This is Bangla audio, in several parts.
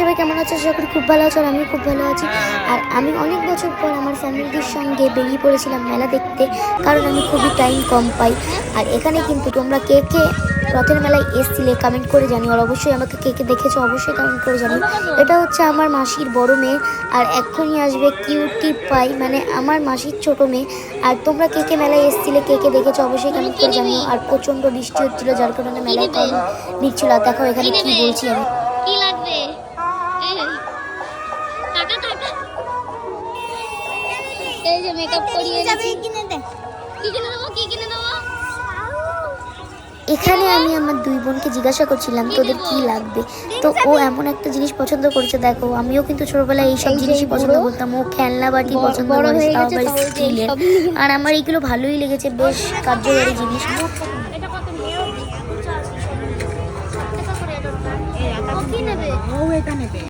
সবাই কেমন আছে? আশা করি খুব ভালো আছো আর আমি খুব ভালো আছি। আর আমি অনেক বছর পর আমার ফ্যামিলির সঙ্গে বেরিয়ে পড়েছিলাম মেলা দেখতে কারণ আমি খুবই টাইম কম পাই। আর এখানে কিন্তু তোমরা কে কে রথের মেলায় এসছিলে কমেন্ট করে জানিও আর অবশ্যই আমাকে কে কে দেখেছ অবশ্যই কমেন্ট করে জানিও। এটা হচ্ছে আমার মাসির বড় মেয়ে আর এক্ষুনি আসবে কিউটি পাই মানে আমার মাসির ছোট মেয়ে। আর তোমরা কে কে মেলায় এসছিলে কে কে দেখেছ অবশ্যই কমেন্ট করে জানিও। আর প্রচণ্ড বৃষ্টি হচ্ছিল যার কারণে মেলায় কম নিচ্ছিল। আর দেখো এখানে কি বলছি আমি। কি লাগবে? এই যে মেকআপ করিয়ে এনেছি। কিনে দে। কি কিনে দেবো? কি কিনে দেবো? এখানে আমি আমার দুই বোনকে জিজ্ঞাসা করছিলাম তোদের কি লাগবে? তো ও এমন একটা জিনিস পছন্দ করেছে দেখো আমিও কিন্তু ছোটবেলায় এইসব জিনিসই পছন্দ করতাম। ও খেলনা বাটি পছন্দ করে আবার স্টিলের। আর আমার এইগুলো ভালোই লেগেছে বেশ কার্যকারী জিনিস। এটা কত নেবে।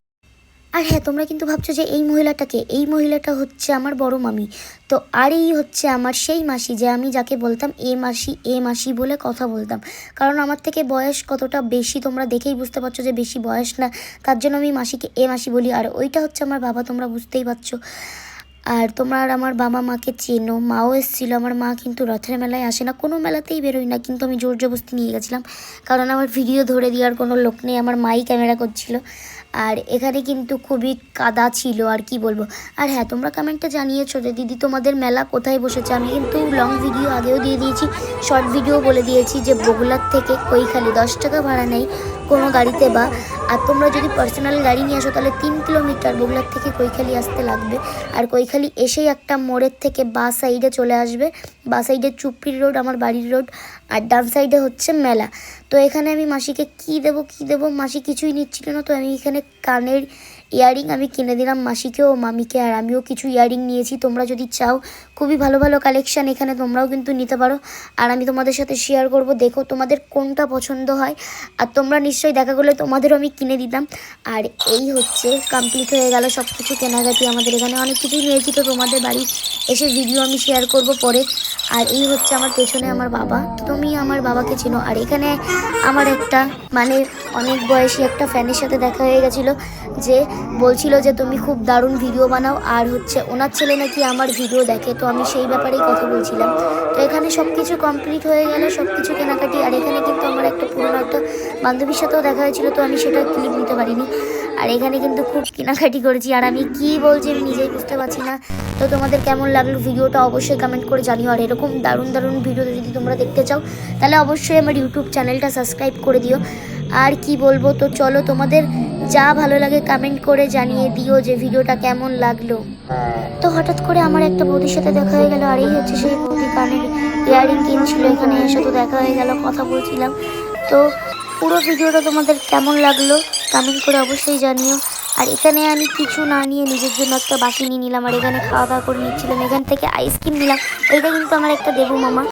আর হ্যাঁ তোমরা কিন্তু ভাবছ যে এই মহিলাটাকে, এই মহিলাটা হচ্ছে আমার বড় মামি। তো আর এই হচ্ছে আমার সেই মাসি যে আমি যাকে বলতাম এ মাসি এ মাসি বলে কথা বলতাম। কারণ আমার থেকে বয়স কতটা বেশি তোমরা দেখেই বুঝতে পারছ যে বেশি বয়স না, তার জন্য আমি মাসিকে এ মাসি বলি। আর ওইটা হচ্ছে আমার বাবা, তোমরা বুঝতেই পারছ। আর তোমরা আর আমার বাবা মাকে চেনো, মাও এসেছিল, আমার মা কিন্তু রথের মেলায় আসে না, কোনো মেলাতেই বেরোই না, কিন্তু আমি জোর জবস্তি নিয়ে গেছিলাম। কারণ আমার ভিডিও ধরে দেওয়ার কোনো লোক নেই, আমার মাই ক্যামেরা করছিল। আর এখানে কিন্তু খুবই কাদা ছিল, আর কি বলব। আর হ্যাঁ তোমরা কমেন্টে জানিয়েছো যে, দিদি, তোমাদের মেলা কোথায় বসেছে? আমি কিন্তু লং ভিডিও আগেও দিয়ে দিয়েছি শর্ট ভিডিও বলে দিয়েছি যে, বগুলার থেকে কৈখালি, দশ টাকা ভাড়া নেই। কোনো গাড়িতে বা, আর তোমরা যদি পার্সোনাল গাড়ি নিয়ে আসো, তাহলে তিন কিলোমিটার বগুলার থেকে কৈখালি আসতে লাগবে। আর কৈখালি এসেই একটা মোড়ের থেকে বা সাইডে চলে আসবে। বা সাইডে চুপড়ির রোড আমার বাড়ির রোড আর ডান সাইডে হচ্ছে মেলা। তো এখানে আমি মাসিকে কি দেবো কি দেবো, মাসি কিছুই নিচ্ছিল না। তো আমি এখানে কানের ইয়ারিং আমি কিনে দিলাম মাসিকে ও মামিকে। আর আমিও কিছু ইয়ারিং নিয়েছি। তোমরা যদি চাও, খুবই ভালো ভালো কালেকশান এখানে তোমরাও কিন্তু নিতে পারো। আর আমি তোমাদের সাথে শেয়ার করব। দেখো তোমাদের কোনটা পছন্দ হয়। আর তোমরা নিশ্চয়ই দেখা করলে তোমাদেরও আমি কিনে দিতাম। আর এই হচ্ছে কমপ্লিট হয়ে গেল সব কিছু কেনাকাটি আমাদের এখানে। অনেক কিছুই নিয়েছি তো তোমাদের বাড়ি এসে ভিডিও আমি শেয়ার করব পরে। আর এই হচ্ছে আমার পেছনে আমার বাবা। তুমি আমার বাবাকে চিনো। আর এখানে আমার একটা মানে অনেক বয়সী একটা ফ্যানের সাথে দেখা হয়ে গেছিল, যে বলছিল যে তুমি খুব দারুণ ভিডিও বানাও। আর হচ্ছে ওনার ছেলে নাকি আমার ভিডিও দেখে, তো আমি সেই ব্যাপারেই কথা বলছিলাম। তো এখানে সব কিছু কমপ্লিট হয়ে গেল সব কিছু কেনাকাটি। আর এখানে কিন্তু আমার একটা পুরোনো একটা বান্ধবীর সাথেও দেখা হয়েছিল, তো আমি সেটা ক্লিপ নিতে পারিনি। আর এখানে কিন্তু খুব কেনাকাটি করেছি, আর আমি কি বলছি আমি নিজেই বুঝতে পারছি না। তো তোমাদের কেমন লাগল ভিডিওটা অবশ্যই কমেন্ট করে জানিও, আর এরকম দারুণ দারুণ ভিডিও যদি তোমরা দেখতে চাও, তাহলে অবশ্যই আমার ইউটিউব চ্যানেলটা সাবস্ক্রাইব করে দিও। আর কি বলব, তো চলো তোমাদের যা ভালো লাগে কমেন্ট করে জানিয়ে দিও যে ভিডিওটা কেমন লাগল। তো হঠাৎ করে আমার একটা বৌদির সাথে দেখা হয়ে গেল, আর এই হচ্ছে সেই বৌদি কানের ইয়ারিং কিনছিল, এখানে এর সাথে দেখা হয়ে গেল, কথা বলছিলাম। তো পুরো ভিডিওটা তোমাদের কেমন লাগল কমেন্ট করে অবশ্যই জানিও। আর এখানে আমি কিছু না নিয়ে নিজের জন্য একটা বাকি নিয়ে নিলাম, আর এখানে খাওয়া দাওয়া করে নিচ্ছিলাম। এখান থেকে আইসক্রিম নিলাম। এটা কিন্তু আমার একটা দেবু মামা।